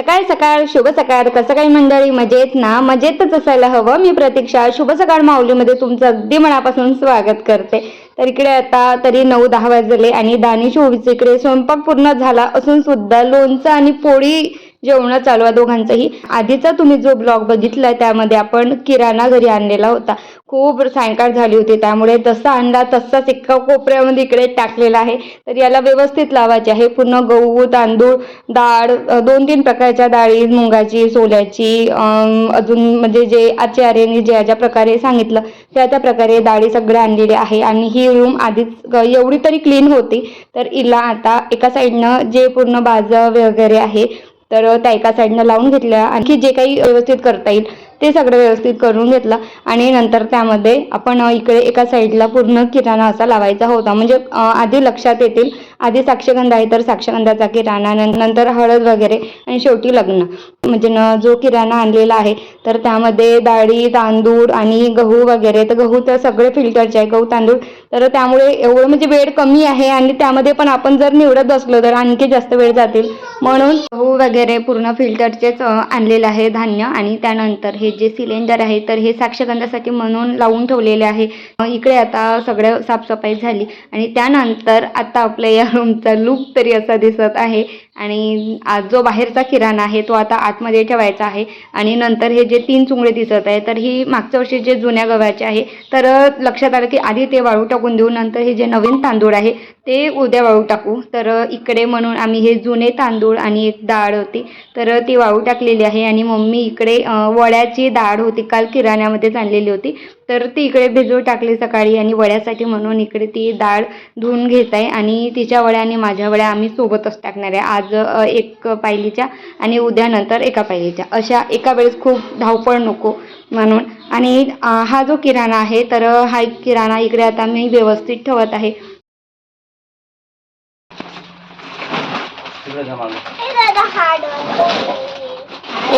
सकाळ सकाळ शुभ सकाळ कसं काही मंडळी? मजेत ना? मजेतच असायला हवं. मी प्रतीक्षा शुभ सकाळ माऊलीमध्ये तुमचं अगदी मनापासून स्वागत करते. तर इकडे आता तरी नऊ दहा वाजले आणि दानिश ओवीचं इकडे स्वयंपाक पूर्ण झाला असून सुद्धा लोणचं आणि पोळी जेवणं चालू आहे दोघांचंही. आधीचा तुम्ही जो ब्लॉग बघितलाय त्यामध्ये आपण किराणा घरी आणलेला होता. खूप सायंकाळ झाली होती त्यामुळे जसा आणला तसाच एका कोपऱ्यामध्ये इकडे टाकलेला आहे. तर याला व्यवस्थित लावायचे आहे. पूर्ण गहू तांदूळ डाळ दोन तीन प्रकारच्या डाळी मुंगाची सोल्याची अजून म्हणजे जे आचार्यांनी ज्या ज्या प्रकारे सांगितलं त्या त्या प्रकारे डाळी सगळ्या आणलेल्या आहे. आणि ही रूम आधीच एवढी तरी क्लीन होती. तर हिला आता एका साईडनं जे पूर्ण बाज वगैरे आहे तर त्या एका साईडनं लावून घेतल्या. आणखी जे काही व्यवस्थित करता येईल ते सगळं व्यवस्थित करून घेतलं. आणि नंतर त्यामध्ये आपण इकडे एका साईडला पूर्ण किराणा असा लावायचा होता. म्हणजे आधी लक्षात येतील आधी साक्षगंध आहे तर साक्षगंधाचा किराणा नंतर हळद वगैरे आणि शेवटी लग्न. म्हणजे न जो किराणा आणलेला आहे तर त्यामध्ये डाळी तांदूळ आणि गहू वगैरे तर गहू तर सगळे फिल्टरचे आहे गहू तांदूळ. तर त्यामुळे एवढं म्हणजे वेळ कमी आहे आणि त्यामध्ये पण आपण जर निवडत बसलो तर आणखी जास्त वेळ जातील. म्हणून गहू वगैरे पूर्ण फिल्टरचेच आणलेलं आहे धान्य आणि त्यानंतर हे जे सिलेंडर आहे तर हे साक्षगंधासाठी म्हणून लावून ठेवलेले आहे. इकडे आता सगळं साफसफाई झाली आणि त्यानंतर आता आपल्या या रूमचा लुक तरी असा दिसत आहे. आणि आज जो बाहेरचा किराणा आहे तो आता आतमध्ये ठेवायचा आहे आणि नंतर हे जे तीन चुंगळे दिसत आहे तर ही मागच्या वर्षी जे जुन्या गव्हाचे आहे तर लक्षात आलं की आधी ते वाळू टाकून देऊ नंतर हे जे नवीन तांदूळ आहे ते उद्या वाळू टाकू. तर इकडे म्हणून आम्ही हे जुने तांदूळ आणि एक डाळ होती तर ती वाळू टाकलेली आहे आणि मम्मी इकडे वड्याची डाळ होती काल किराण्यामध्येच आणलेली होती तर ती इकडे भिजवून टाकली सकाळी आणि वड्यासाठी म्हणून इकडे ती डाळ धुवून घेत आहे आणि तिच्या वड्या आणि माझ्या वड्या आम्ही सोबतच टाकणार आहे. आज अ, एक पायलीच्या आणि उद्या नंतर एका पायलीच्या. अशा एका वेळेस खूप धावपळ नको म्हणून. आणि हा जो किराणा आहे तर हा एक किराणा इकडे आता मी व्यवस्थित ठेवत आहे.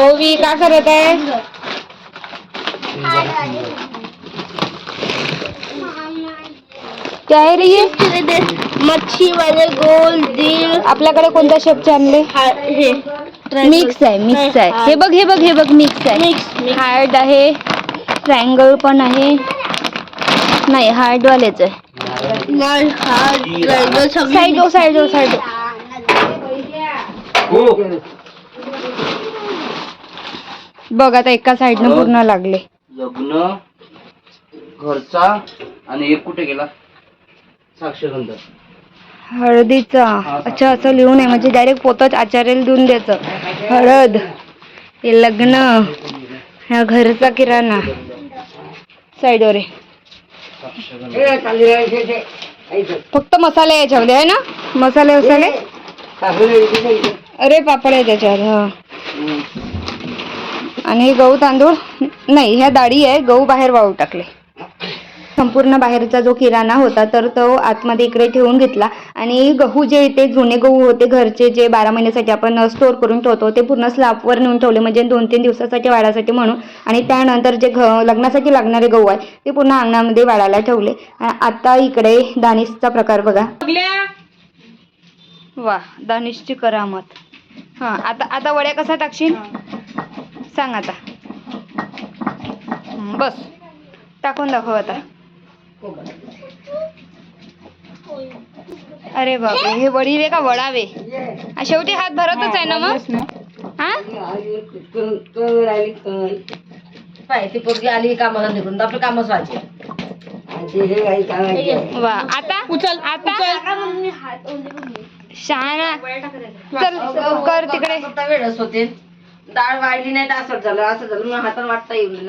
ओवी का करत आहे? क्या आहे रे ये मच्छी वाले गोल दिल. आपल्याकडे कोणत्या शेपचे आणले हे मिक्स आहे मिक्स आहे. हे. बघ हे बघ हे बघ मिक्स आहे. मिक्स हार्ड आहे. ट्रायंगल पण आहे. नाही हार्ड वालेच आहे. साईड ओ साईड ओ साईड हो. बघ आता एका साईडनं पूर्ण लागले. लग्न घरचा आणि एक कुठे गेला? साक्षगंध हळदीचा. अच्छा असं लिहून आहे म्हणजे डायरेक्ट पोतच आचार्याला देऊन द्यायचं. हळद. हे लग्न. ह्या घरचा किराणा. साईडवर आहे फक्त मसाले याच्यामध्ये आहे ना? मसाले मसाले? अरे पापड आहे त्याच्यावर हा. आणि गहू तांदूळ? नाही ह्या डाळी आहे गहू बाहेर वाळू टाकले. संपूर्ण बाहेरचा जो किराणा होता तर तो आतमध्ये इकडे ठेवून घेतला. आणि गहू जे ते जुने गहू होते घरचे जे बारा महिन्यासाठी आपण स्टोअर करून ठेवतो ते पूर्ण स्लॅपवर नेऊन ठेवले म्हणजे दोन तीन दिवसासाठी वाढासाठी म्हणून. आणि त्यानंतर जे घ लग्नासाठी लागणारे गहू आहे ते पूर्ण अंगणामध्ये वाढायला ठेवले. आता इकडे दानिशचा प्रकार बघा. वा दानिशची करामत. हां आता आता वड्या कसा टाकशील? सांग आता. बस. टाकून दाखव आता. अरे बापरे हे वडील का वडावे. आ, शेवटी हात भरतच आहे ना मग? हा ती पोरगी आली कामाला निघून आपलं कामच व्हायचे वा आता? उचल आता? शहाणा. चल कर तिकडे. वेळच होते. डाळ वाढली नाही तर असं झालं असं झालं. हातात वाटता येऊ नाही.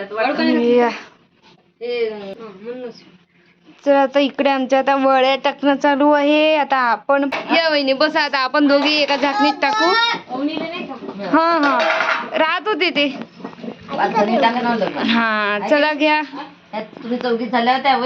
तर आता इकडे आमच्या आता वड्या टाकणं चालू आहे. आता आपण या वहिनी बस आता आपण दोघी एका झाकणीत टाकू. हा हा. राहत होते ते. हा चला घ्या. तुम्ही चौघी झाल्या त्या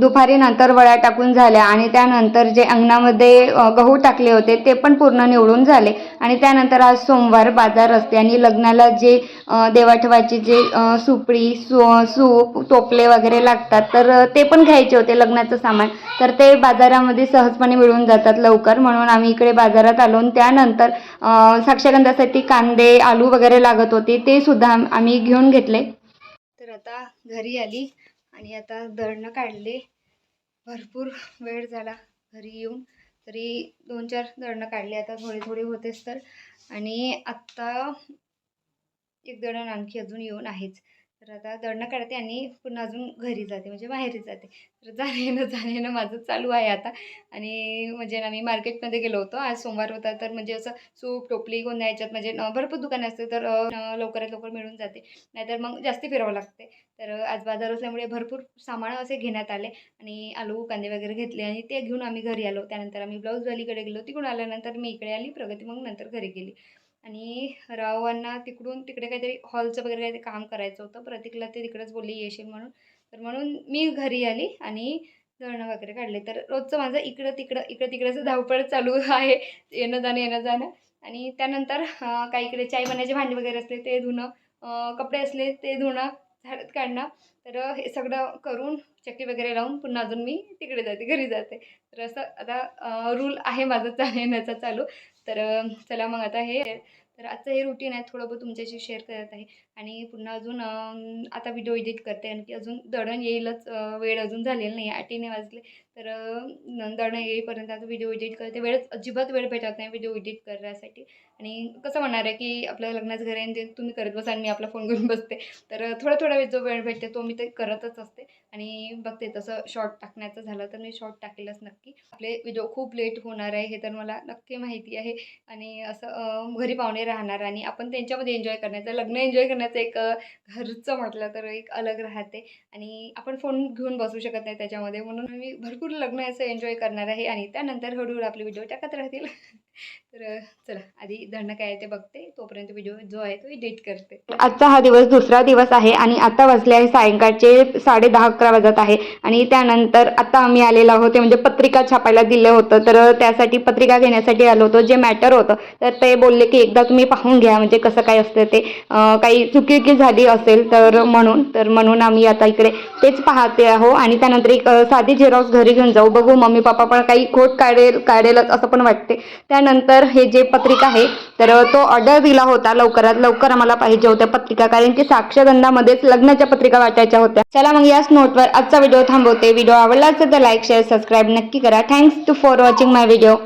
दुपारी नंतर वळ्या टाकून झाल्या आणि त्यानंतर जे अंगणामध्ये गहू टाकले होते ते पण पूर्ण निवडून झाले. आणि त्यानंतर आज सोमवार बाजार असते आणि लग्नाला जे अ, जे सुपळी सुपडी सु सूप टोपले वगैरे लागतात तर ते पण घ्यायचे होते लग्नाचं सामान. तर ते बाजारामध्ये सहजपणे मिळून जातात लवकर. म्हणून आम्ही इकडे बाजारात आलो त्यानंतर साक्षात साक्षगंधासाठी कांदे आलू वगैरे लागत होते ते सुद्धा आम्ही घेऊन घेतले. तर आता घरी आली आणि आता दळणं काढले. भरपूर वेळ झाला घरी येऊन. तरी दोन चार दळणं काढले आता थोडे थोडे होतेच तर. आणि आत्ता एक दळण आणखी अजून येऊन आहेच. तर आता दडणं काढते आणि पुन्हा अजून घरी जाते म्हणजे माहेरी जाते. तर जाणं येणं जाणं येणं माझं चालू आहे आता. आणि म्हणजे ना मी मार्केटमध्ये गेलो होतो. आज सोमवार होता तर म्हणजे असं सूप टोपली गोंद्या याच्यात म्हणजे भरपूर दुकानं असते तर लवकरात लवकर मिळून जाते. नाहीतर मग जास्ती फिरावं लागते. तर आज बाजार असल्यामुळे भरपूर सामान असे घेण्यात आले आणि आलू कांदे वगैरे घेतले आणि ते घेऊन आम्ही घरी आलो. त्यानंतर आम्ही ब्लाऊजवालीकडे गेलो. तिकडून आल्यानंतर मी इकडे आली. प्रगती मग नंतर घरी गेली. आणि रावांना तिकडून तिकडे काहीतरी हॉलचं वगैरे काहीतरी काम करायचं होतं. प्रतीकला ते तिकडेच बोलले येशील म्हणून. तर म्हणून मी घरी आली आणि धरणं वगैरे काढले. तर रोजचं माझं इकडं तिकडं इकडं तिकडंचं धावपळ चालू आहे. येणं जाणं येणं जाणं. आणि त्यानंतर काही इकडे चाय बनायचे भांडे वगैरे असले ते धुणं कपडे असले ते धुणं झाडत काढणं. तर हे सगळं करून चक्की वगैरे लावून पुन्हा अजून मी तिकडे जाते घरी जाते. तर असं आता रूल आहे माझं चाल येण्याचा चालू. तर चला मग आता हे तर आजचं हे रुटीन आहे थोडं बहुत तुमच्याशी शेअर करत आहे. आणि पुन्हा अजून आता व्हिडिओ एडिट करते आणखी अजून दळण येईलच वेळ अजून झालेला नाही आठीने वाजले. तर दळण येईपर्यंत आता व्हिडिओ एडिट करते. वेळच अजिबात वेळ भेटत नाही व्हिडिओ एडिट करण्यासाठी. आणि कसं म्हणणार आहे की आपल्या लग्नाचं घर आहे आणि ते तुम्ही करत बसा आणि मी आपला फोन घेऊन बसते. तर थोडा थोडा वेळ जो वेळ भेटते तो मी ते करतच असते. आणि बघते तसं शॉर्ट टाकण्याचं झालं तर मी शॉर्ट टाकेलच नक्की. आपले व्हिडिओ खूप लेट होणार आहे हे तर मला नक्की माहिती आहे. आणि असं घरी पाहुणे राहणार आणि आपण त्यांच्यामध्ये एन्जॉय करण्याचं लग्न एन्जॉय करण्याचं एक घरचं म्हटलं तर एक अलग राहते. आणि आपण फोन घेऊन बसू शकत नाही त्याच्यामध्ये. म्हणून मी भरपूर लग्न असं एन्जॉय करणार आहे आणि त्यानंतर हळूहळू आपले व्हिडिओ टाकत राहतील. तर चला आधी धरणं काय आहे ते बघते. तोपर्यंत व्हिडिओ जो आहे तो एडिट करते. आजचा हा दिवस दुसरा दिवस आहे आणि आता वाजले आहे सायंकाळचे साडे दहा अकरा वाजत आहे. आणि त्यानंतर आता आम्ही आलेलो आहोत ते म्हणजे पत्रिका छापायला दिलं होतं. तर त्यासाठी पत्रिका घेण्यासाठी आलो होतो जे मॅटर होतं. तर ते बोलले की एकदा तुम्ही पाहून घ्या म्हणजे कसं काय असतं ते. काही चुकीकी झाली असेल तर म्हणून तर म्हणून आम्ही आता इकडे तेच पाहते आहो. आणि त्यानंतर एक साधी झेरॉक्स घरी घेऊन जाऊ. बघू मम्मी पप्पा पण काही खोट काढेल काढेलच असं पण वाटते. नंतर हे जे पत्रिका आहे तर तो ऑर्डर दिला होता लवकरात लवकर आम्हाला पाहिजे होत्या पत्रिका कारण की साक्षगंधामध्येच लग्नाच्या पत्रिका वाटायच्या होत्या. चला मग याच नोटवर आजचा व्हिडिओ थांबवते. व्हिडिओ आवडला असेल तर लाईक शेअर सबस्क्राईब नक्की करा. Thanks to for watching my video